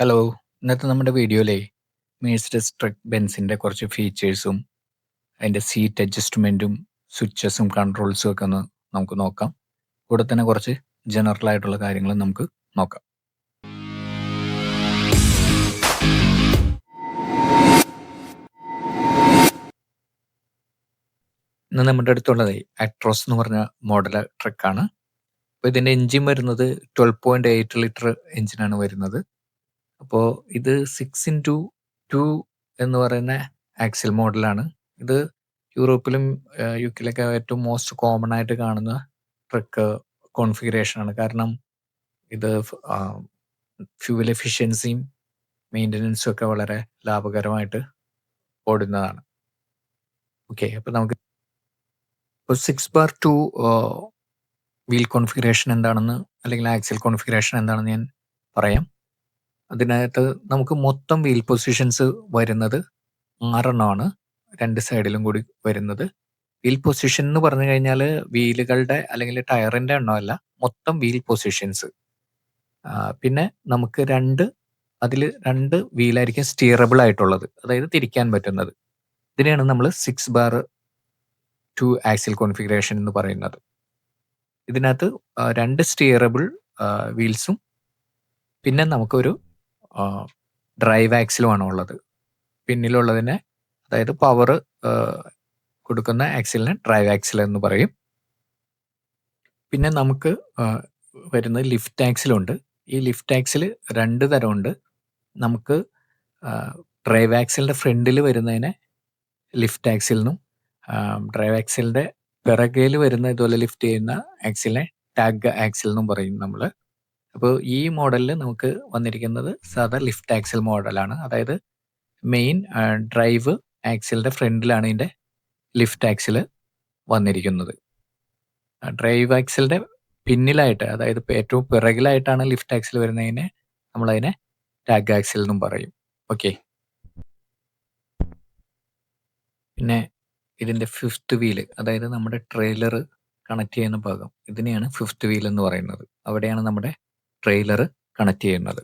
Hello. ഇന്നത്തെ നമ്മുടെ വീഡിയോയിലേ Mercedes truck ബെൻസിന്റെ കുറച്ച് ഫീച്ചേഴ്സും അതിന്റെ സീറ്റ് അഡ്ജസ്റ്റ്മെന്റും സ്വിച്ചസും കൺട്രോൾസും ഒക്കെ ഒന്ന് നമുക്ക് നോക്കാം. കൂടെ തന്നെ കുറച്ച് ജനറൽ ആയിട്ടുള്ള കാര്യങ്ങളും നമുക്ക് നോക്കാം. ഇന്ന് നമ്മുടെ അടുത്തുള്ളത് അട്രോസ് എന്ന് പറഞ്ഞ മോഡൽ ട്രക്കാണ്. അപ്പോൾ ഇതിന്റെ എൻജിൻ വരുന്നത് 12.8 ലിറ്റർ എഞ്ചിനാണ് വരുന്നത്. അപ്പോൾ ഇത് 6x2 എന്ന് പറയുന്ന ആക്സിൽ മോഡലാണ്. ഇത് യൂറോപ്പിലും യു കെയിലൊക്കെ ഏറ്റവും മോസ്റ്റ് കോമൺ ആയിട്ട് കാണുന്ന ട്രക്ക് കോൺഫിഗറേഷൻ ആണ്. കാരണം ഇത് ഫ്യൂവൽ എഫിഷ്യൻസിയും മെയിന്റനൻസും ഒക്കെ വളരെ ലാഭകരമായിട്ട് ഓടുന്നതാണ്. ഓക്കെ. അപ്പോൾ നമുക്ക് ഇപ്പോൾ six bar two wheel configuration എന്താണെന്ന് അല്ലെങ്കിൽ ആക്സിൽ കോൺഫിഗറേഷൻ എന്താണെന്ന് ഞാൻ പറയാം. അതിനകത്ത് നമുക്ക് മൊത്തം വീൽ പൊസിഷൻസ് വരുന്നത് 6 എണ്ണമാണ്. 2 സൈഡിലും കൂടി വരുന്നത്. വീൽ പൊസിഷൻ എന്ന് പറഞ്ഞു കഴിഞ്ഞാൽ വീലുകളുടെ അല്ലെങ്കിൽ ടയറിന്റെ എണ്ണമല്ല. മൊത്തം വീൽ പൊസിഷൻസ്. പിന്നെ നമുക്ക് രണ്ട് അതിൽ രണ്ട് വീലായിരിക്കും സ്റ്റിയറബിൾ ആയിട്ടുള്ളത്. അതായത് തിരിക്കാൻ പറ്റുന്നത്. ഇതിനെയാണ് നമ്മൾ 6/2 ആക്സിൽ കോൺഫിഗറേഷൻ എന്ന് പറയുന്നത്. ഇതിനകത്ത് രണ്ട് സ്റ്റിയറബിൾ വീൽസും പിന്നെ നമുക്കൊരു ഡ്രൈവ് ആക്സിലുമാണ് ഉള്ളത്. പിന്നിലുള്ളതിനെ അതായത് പവർ കൊടുക്കുന്ന ആക്സിലിനെ ഡ്രൈവ് ആക്സിൽ എന്ന് പറയും. പിന്നെ നമുക്ക് വരുന്നത് ലിഫ്റ്റ് ആക്സിലുണ്ട്. ഈ ലിഫ്റ്റ് ആക്സിൽ രണ്ട് തരമുണ്ട്. നമുക്ക് ഡ്രൈവ് ആക്സിലിന്റെ ഫ്രണ്ടിൽ വരുന്നതിനെ ലിഫ്റ്റ് ആക്സിൽ എന്നും ഡ്രൈവ് ആക്സിലിന്റെ പിറകയിൽ വരുന്ന ഇതുപോലെ ലിഫ്റ്റ് ചെയ്യുന്ന ആക്സിലിനെ ടാഗ് ആക്സിൽ എന്നും പറയും നമ്മൾ. അപ്പോൾ ഈ മോഡലിൽ നമുക്ക് വന്നിരിക്കുന്നത് സാധാ ലിഫ്റ്റ് ആക്സിൽ മോഡലാണ്. അതായത് മെയിൻ ഡ്രൈവ് ആക്സിലിന്റെ ഫ്രണ്ടിലാണ് ഇതിന്റെ ലിഫ്റ്റ് ആക്സിൽ വന്നിരിക്കുന്നത്. ഡ്രൈവ് ആക്സിലിന്റെ പിന്നിലായിട്ട് അതായത് ഏറ്റവും പിറകിലായിട്ടാണ് ലിഫ്റ്റ് ആക്സിൽ വരുന്നതിനെ നമ്മളതിനെ ടാഗ് ആക്സിൽ എന്നും പറയും. ഓക്കെ. പിന്നെ ഇതിന്റെ ഫിഫ്ത്ത് വീൽ അതായത് നമ്മുടെ ട്രെയിലർ കണക്ട് ചെയ്യുന്ന ഭാഗം ഇതിനെയാണ് ഫിഫ്ത്ത് വീൽ എന്ന് പറയുന്നത്. അവിടെയാണ് നമ്മുടെ ട്രെയിലർ കണക്ട് ചെയ്യുന്നത്.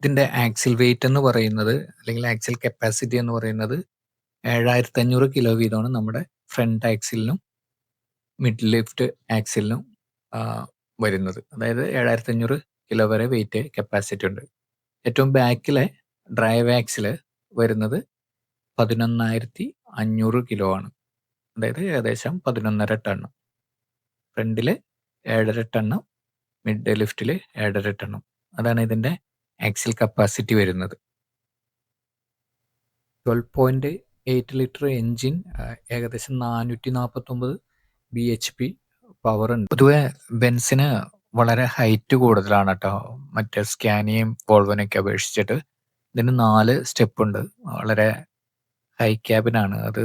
ഇതിന്റെ ആക്സിൽ വെയിറ്റ് എന്ന് പറയുന്നത് അല്ലെങ്കിൽ ആക്സിൽ കപ്പാസിറ്റി എന്ന് പറയുന്നത് 7500 കിലോ വീതമാണ് നമ്മുടെ ഫ്രണ്ട് ആക്സിലിനും മിഡ് ലിഫ്റ്റ് ആക്സിലിനും വരുന്നത്. അതായത് 7500 കിലോ വരെ വെയിറ്റ് കപ്പാസിറ്റി ഉണ്ട്. ഏറ്റവും ബാക്കിലെ ഡ്രൈവ് ആക്സിൽ വരുന്നത് 11500 കിലോ ആണ്. അതായത് ഏകദേശം 11.5 ടൺ. ഫ്രണ്ടിൽ 7.5 ടണ്ണും മിഡ് ലിഫ്റ്റിൽ ഏഴര ടണ്ണും. അതാണ് ഇതിന്റെ ആക്സിൽ കപ്പാസിറ്റി വരുന്നത്. 12.8 ലിറ്റർ എഞ്ചിൻ ആഹ്, ഏകദേശം 449 ബിഎച്ച്പി പവർ ഉണ്ട്. പൊതുവെ ബെൻസിന് വളരെ ഹൈറ്റ് കൂടുതലാണ് കേട്ടോ മറ്റേ സ്കാനിയും വോൾവനൊക്കെ അപേക്ഷിച്ചിട്ട്. ഇതിന് നാല് സ്റ്റെപ്പ് ഉണ്ട്. വളരെ ഹൈ ക്യാബിനാണ് അത്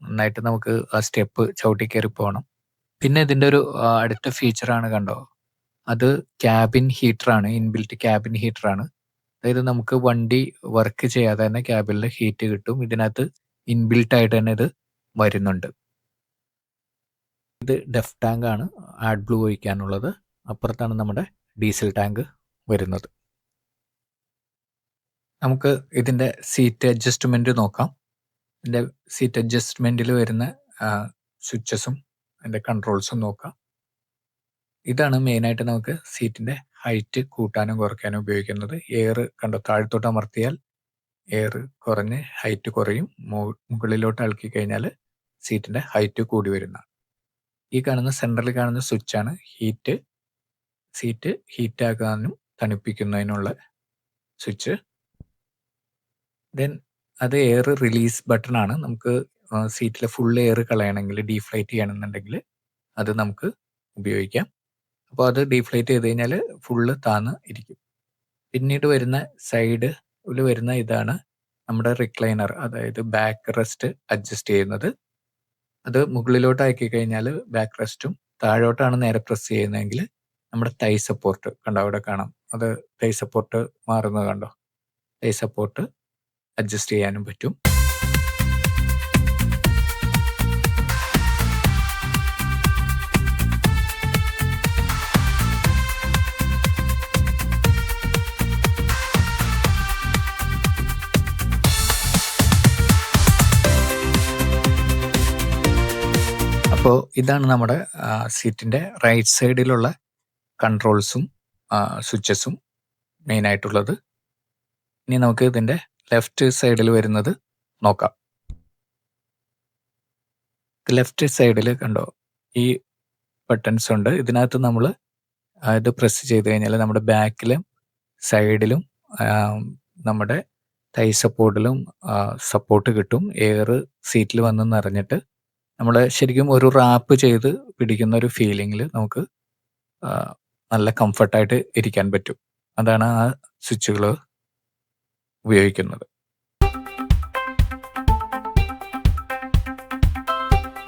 നന്നായിട്ട് നമുക്ക് ആ സ്റ്റെപ്പ് ചവിട്ടി കയറി പോണം. പിന്നെ ഇതിന്റെ ഒരു അടുത്ത ഫീച്ചർ ആണ് കണ്ടോ? അത് ക്യാബിൻ ഹീറ്റർ ആണ്. ഇൻബിൽറ്റ് ക്യാബിൻ ഹീറ്റർ ആണ്. അതായത് നമുക്ക് വണ്ടി വർക്ക് ചെയ്യാതെ തന്നെ ക്യാബിനിൽ ഹീറ്റ് കിട്ടും. ഇതിനകത്ത് ഇൻബിൽറ്റ് ആയിട്ട് തന്നെ ഇത് വരുന്നുണ്ട്. ഇത് ഡെഫ് ടാങ്ക് ആണ്. ആഡ് ബ്ലൂ ഒഴിക്കാനുള്ളത്. അപ്പുറത്താണ് നമ്മുടെ ഡീസൽ ടാങ്ക് വരുന്നത്. നമുക്ക് ഇതിന്റെ സീറ്റ് അഡ്ജസ്റ്റ്മെന്റ് നോക്കാം. ഇതിന്റെ സീറ്റ് അഡ്ജസ്റ്റ്മെന്റിൽ വരുന്ന സ്വിച്ചസും അതിന്റെ കൺട്രോൾസും നോക്കാം. ഇതാണ് മെയിനായിട്ട് നമുക്ക് സീറ്റിന്റെ ഹൈറ്റ് കൂട്ടാനും കുറയ്ക്കാനും ഉപയോഗിക്കുന്നത്. എയർ കണ്ടോ താഴത്തോട്ട് അമർത്തിയാൽ എയർ കുറഞ്ഞ് ഹൈറ്റ് കുറയും. മുകളിലോട്ട് ഇളക്കി കഴിഞ്ഞാൽ സീറ്റിന്റെ ഹൈറ്റ് കൂടി വരുന്ന ഈ കാണുന്ന സെന്ററിൽ കാണുന്ന സ്വിച്ചാണ് ഹീറ്റ് സീറ്റ് ഹീറ്റ് ആക്കാനും തണുപ്പിക്കുന്നതിനുള്ള സ്വിച്ച്. ദെൻ അത് എയർ റിലീസ് ബട്ടൺ ആണ്. നമുക്ക് സീറ്റിലെ ഫുൾ എയർ കളയണമെങ്കിൽ ഡീഫ്ലൈറ്റ് ചെയ്യണമെന്നുണ്ടെങ്കിൽ അത് നമുക്ക് ഉപയോഗിക്കാം. അപ്പോൾ അത് ഡീഫ്ലൈറ്റ് ചെയ്ത് കഴിഞ്ഞാൽ ഫുള്ള് താന്ന് ഇരിക്കും. പിന്നീട് വരുന്ന സൈഡിൽ വരുന്ന ഇതാണ് നമ്മുടെ റിക്ലൈനർ അതായത് ബാക്ക് റെസ്റ്റ് അഡ്ജസ്റ്റ് ചെയ്യുന്നത്. അത് മുകളിലോട്ട് ആക്കി കഴിഞ്ഞാൽ ബാക്ക് റെസ്റ്റും താഴോട്ടാണ് നേരെ പ്രസ് ചെയ്യുന്നതെങ്കിൽ നമ്മുടെ തൈ സപ്പോർട്ട് കണ്ടോ അവിടെ കാണാം. അത് തൈ സപ്പോർട്ട് മാറുന്നത് കണ്ടോ? തൈ സപ്പോർട്ട് അഡ്ജസ്റ്റ് ചെയ്യാനും പറ്റും. ഇതാണ് നമ്മുടെ സീറ്റിന്റെ റൈറ്റ് സൈഡിലുള്ള കൺട്രോൾസും സ്വിച്ചസും മെയിനായിട്ടുള്ളത് ഇനി നമുക്ക് ഇതിന്റെ ലെഫ്റ്റ് സൈഡിൽ വരുന്നത് നോക്കാം. ലെഫ്റ്റ് സൈഡിൽ കണ്ടോ? ഈ ബട്ടൺസ് ഉണ്ട്. ഇതിനകത്ത് നമ്മൾ ഇത് പ്രസ് ചെയ്ത് കഴിഞ്ഞാൽ നമ്മുടെ ബാക്കിലും സൈഡിലും നമ്മുടെ തൈ സപ്പോർട്ടിലും സപ്പോർട്ട് കിട്ടും. എയർ സീറ്റിൽ വന്ന് നിറഞ്ഞിട്ട് നമ്മൾ ശരിക്കും ഒരു റാപ്പ് ചെയ്ത് പിടിക്കുന്ന ഒരു ഫീലിംഗിൽ നമുക്ക് നല്ല കംഫർട്ടായിട്ട് ഇരിക്കാൻ പറ്റും. അതാണ് ആ സ്വിച്ചുകൾ ഉപയോഗിക്കുന്നത്.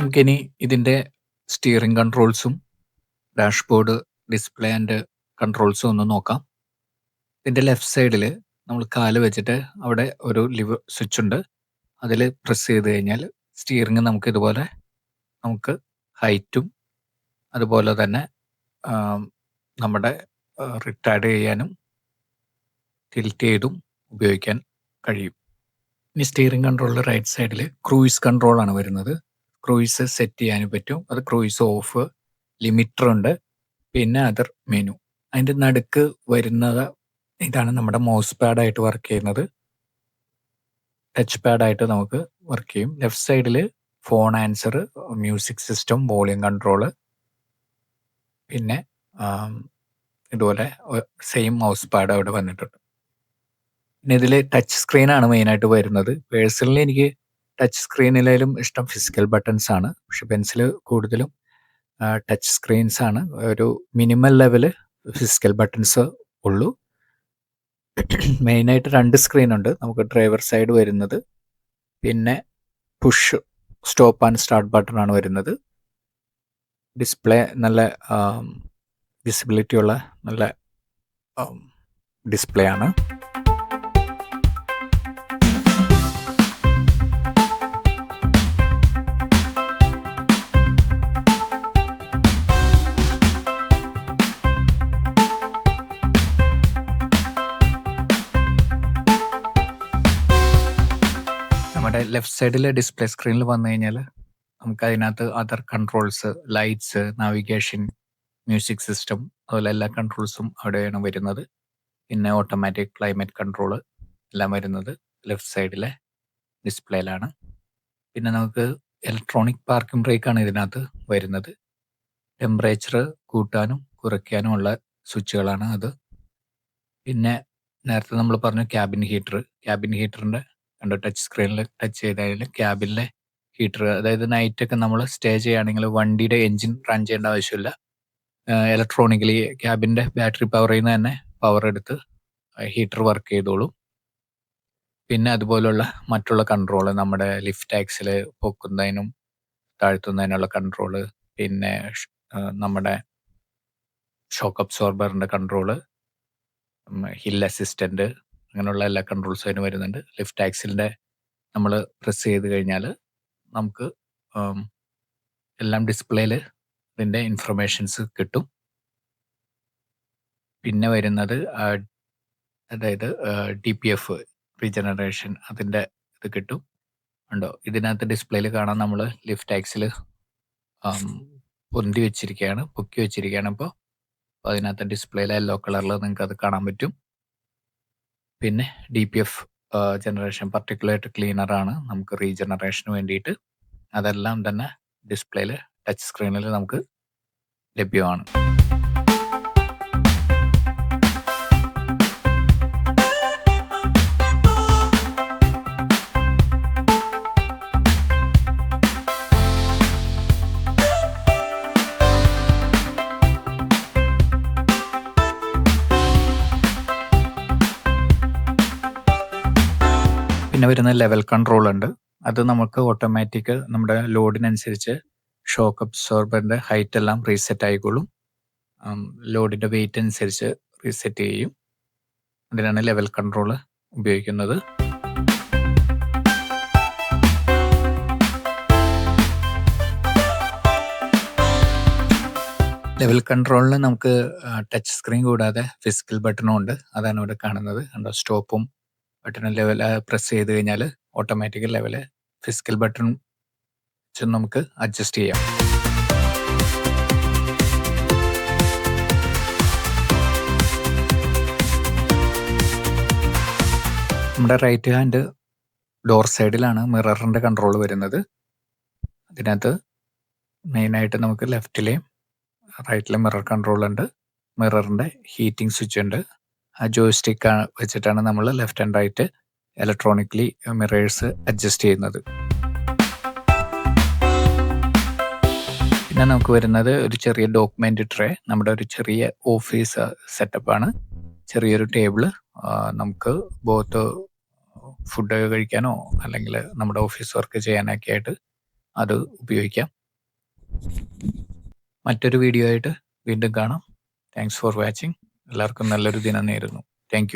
നമുക്കിനി ഇതിന്റെ സ്റ്റിയറിംഗ് കൺട്രോൾസും ഡാഷ്ബോർഡ് ഡിസ്പ്ലേ ആൻഡ് കൺട്രോൾസും ഒന്ന് നോക്കാം. ഇതിന്റെ ലെഫ്റ്റ് സൈഡിൽ നമ്മൾ കാൽ വെച്ചിട്ട് അവിടെ ഒരു ലിവർ സ്വിച്ച് ഉണ്ട്. അതിൽ പ്രസ് ചെയ്ത് കഴിഞ്ഞാൽ സ്റ്റിയറിംഗ് നമുക്ക് ഇതുപോലെ നമുക്ക് ഹൈറ്റും അതുപോലെ തന്നെ നമ്മുടെ റിട്ടയർഡ് ചെയ്യാനും ടിൽറ്റ് ചെയ്തും ഉപയോഗിക്കാൻ കഴിയും. ഇനി സ്റ്റിയറിംഗ് കൺട്രോളിൽ റൈറ്റ് സൈഡിൽ ക്രൂയിസ് കൺട്രോൾ ആണ് വരുന്നത്. ക്രൂയിസ് സെറ്റ് ചെയ്യാനും പറ്റും. അത് ക്രൂയിസ് ഓഫ് ലിമിറ്റർ ഉണ്ട്. പിന്നെ അതർ മെനു അതിന്റെ നടുക്ക് വരുന്നത് ഇതാണ് നമ്മുടെ മൗസ് പാഡായിട്ട് വർക്ക് ചെയ്യുന്നത്. ടച്ച് പാഡായിട്ട് നമുക്ക് വർക്ക് ചെയ്യും. ലെഫ്റ്റ് സൈഡിൽ phone answer music system volume control പിന്നെ ഇതുപോലെ സെയിം മൗസ് പാഡ് അവിടെ വന്നിട്ടുണ്ട്. പിന്നെ ഇതിൽ ടച്ച് സ്ക്രീനാണ് മെയിനായിട്ട് വരുന്നത്. പേഴ്സണലി എനിക്ക് ടച്ച് സ്ക്രീനിലും ഇഷ്ടം ഫിസിക്കൽ ബട്ടൺസ് ആണ്. പക്ഷെ പെൻസിൽ കൂടുതലും ടച്ച് സ്ക്രീൻസ് ആണ്. ഒരു മിനിമൽ ലെവൽ ഫിസിക്കൽ ബട്ടൺസ് ഉള്ളൂ. മെയിനായിട്ട് രണ്ട് സ്ക്രീൻ ഉണ്ട്. നമുക്ക് ഡ്രൈവർ സൈഡ് വരുന്നത്. പിന്നെ push stop and start button ആണ് വരുന്നത്. ഡിസ്പ്ലേ നല്ല വിസിബിലിറ്റി ഉള്ള നല്ല ഡിസ്പ്ലേ ആണ്. ലെഫ്റ്റ് സൈഡിലെ ഡിസ്പ്ലേ സ്ക്രീനിൽ വന്നു കഴിഞ്ഞാൽ നമുക്ക് അതിനകത്ത് other controls lights navigation music system അതുപോലെ എല്ലാ കൺട്രോൾസും അവിടെയാണ് വരുന്നത്. പിന്നെ ഓട്ടോമാറ്റിക് ക്ലൈമറ്റ് കൺട്രോൾ എല്ലാം വരുന്നത് ലെഫ്റ്റ് സൈഡിലെ ഡിസ്പ്ലേയിലാണ് പിന്നെ നമുക്ക് ഇലക്ട്രോണിക് പാർക്കിംഗ് ബ്രേക്കാണ് ഇതിനകത്ത് വരുന്നത്. ടെമ്പറേച്ചർ കൂട്ടാനും കുറയ്ക്കാനും ഉള്ള സ്വിച്ചുകളാണ് അത്. പിന്നെ നേരത്തെ നമ്മൾ പറഞ്ഞു ക്യാബിൻ ഹീറ്റർ ക്യാബിൻ ഹീറ്ററിന്റെ കണ്ടോ? ടച്ച് സ്ക്രീനിൽ ടച്ച് ചെയ്താൽ ക്യാബിനിലെ ഹീറ്റർ അതായത് നൈറ്റ് ഒക്കെ നമ്മൾ സ്റ്റേ ചെയ്യുകയാണെങ്കിൽ വണ്ടിയുടെ എഞ്ചിൻ റൺ ചെയ്യേണ്ട ആവശ്യമില്ല. ഇലക്ട്രോണിക്കലി ക്യാബിന്റെ ബാറ്ററി പവറിൽ നിന്ന് തന്നെ പവർ എടുത്ത് ഹീറ്റർ വർക്ക് ചെയ്തോളും. പിന്നെ അതുപോലുള്ള മറ്റുള്ള കൺട്രോൾ നമ്മുടെ ലിഫ്റ്റ് ആക്സിൽ പൊക്കുന്നതിനും താഴ്ത്തുന്നതിനുള്ള കൺട്രോൾ പിന്നെ നമ്മുടെ ഷോക്ക് അബ്സോർബറിന്റെ കൺട്രോൾ ഹിൽ അസിസ്റ്റന്റ് അങ്ങനെയുള്ള എല്ലാ കൺട്രോൾസും അതിന് വരുന്നുണ്ട്. ലിഫ്റ്റ് ആക്സിലിന്റെ നമ്മൾ പ്രസ് ചെയ്ത് കഴിഞ്ഞാൽ നമുക്ക് എല്ലാം ഡിസ്പ്ലേയിൽ ഇതിന്റെ ഇൻഫർമേഷൻസ് കിട്ടും. പിന്നെ വരുന്നത് അതായത് ഡി പി എഫ് റീജനറേഷൻ അതിന്റെ ഇത് കിട്ടും. ഉണ്ടോ? ഇതിനകത്ത് ഡിസ്പ്ലേയിൽ കാണാൻ നമ്മൾ ലിഫ്റ്റ് ആക്സിൽ പൊന്തി വെച്ചിരിക്കുകയാണ് പൊക്കി വെച്ചിരിക്കുകയാണ് അപ്പോൾ അതിനകത്ത് ഡിസ്പ്ലേയിൽ യെല്ലോ കളറിൽ നിങ്ങൾക്ക് അത് കാണാൻ പറ്റും. പിന്നെ D P F generation particulate cleaner ആണ്. നമുക്ക് റീജനറേഷന് വേണ്ടിയിട്ട് അതെല്ലാം തന്നെ ഡിസ്പ്ലേയിൽ ടച്ച് സ്ക്രീനിൽ നമുക്ക് ലഭ്യമാണ്. വരുന്ന ലെവൽ കൺട്രോൾ ഉണ്ട്. അത് നമുക്ക് ഓട്ടോമാറ്റിക് നമ്മുടെ ലോഡിനനുസരിച്ച് ഷോക്ക് അബ്സോർബറിന്റെ ഹൈറ്റ് എല്ലാം റീസെറ്റ് ആയിക്കോളും. ലോഡിന്റെ വെയിറ്റ് അനുസരിച്ച് റീസെറ്റ് ചെയ്യും. അതിനാണ് ലെവൽ കൺട്രോൾ ഉപയോഗിക്കുന്നത്. ലെവൽ കൺട്രോളിന് നമുക്ക് ടച്ച് സ്ക്രീൻ കൂടാതെ ഫിസിക്കൽ ബട്ടണും ഉണ്ട്. അതാണ് ഇവിടെ കാണുന്നത്. കണ്ടോ? സ്റ്റോപ്പും ബട്ടൺ ലെവൽ പ്രസ് ചെയ്ത് കഴിഞ്ഞാൽ ഓട്ടോമാറ്റിക് ലെവൽ ഫിസിക്കൽ ബട്ടൺ വെച്ച് നമുക്ക് അഡ്ജസ്റ്റ് ചെയ്യാം. നമ്മുടെ റൈറ്റ് ഹാൻഡ് ഡോർ സൈഡിലാണ് മിററിന്റെ കൺട്രോൾ വരുന്നത്. അതിനകത്ത് മെയിനായിട്ട് നമുക്ക് ലെഫ്റ്റിലെയും റൈറ്റിലെ മിറർ കൺട്രോൾ ഉണ്ട്. മിററിന്റെ ഹീറ്റിംഗ് സ്വിച്ച് ഉണ്ട്. ആ ജോയ്സ്റ്റിക്ക് വെച്ചിട്ടാണ് നമ്മൾ left and right electronically mirrors adjust ചെയ്യുന്നത്. പിന്നെ നമുക്ക് വരുന്നത് ഒരു ചെറിയ ഡോക്യുമെന്റ് ട്രേ നമ്മുടെ ഒരു ചെറിയ ഓഫീസ് സെറ്റപ്പാണ് ചെറിയൊരു ടേബിൾ നമുക്ക് ബോത്ത് ഫുഡ് കഴിക്കാനോ അല്ലെങ്കിൽ നമ്മുടെ ഓഫീസ് വർക്ക് ചെയ്യാനൊക്കെ ആയിട്ട് അത് ഉപയോഗിക്കാം. മറ്റൊരു വീഡിയോ ആയിട്ട് വീണ്ടും കാണാം. താങ്ക്സ് ഫോർ വാച്ചിങ് എല്ലാവർക്കും നല്ലൊരു ദിനം നേരുന്നു. താങ്ക്